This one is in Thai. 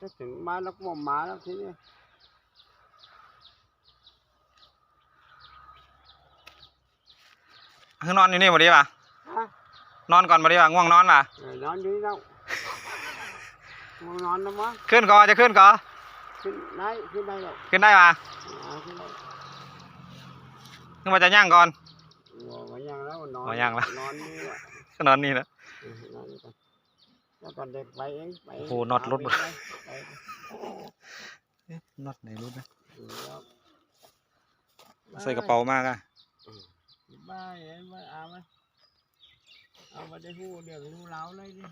จะถึงมาแล้วก็บอกมาแล้วทีนี้คือนอนอยู่นี่บ่ดีป่ะฮะนอนก่อนบ่ดีป่ะง่วงนอนป่ะเออนอนอยู่นี่แล้วมึงนอนแล้วมั้งขึ้นก่อนจะขึ้นก่อนขึ้นได้ขึ้นได้แล้วขึ้นได้ป่ะอ่าขึ้นได้ขึ้นมาจะย่างก่อนบอกว่ายังแล้วนอนว่ายังแล้วนอนนี่แหละก็นอนนี่แหละ แล้วก่อนเด็กไปเองไปเงโอ้โหน็อตรถหาไปไปน็อตไหนรู้นะแล้วใส่กระเป๋ามากอะบ้าเห็นว่าเอาไหมเอาไปได้หูเดี๋ยวหูเล้าเลยดิ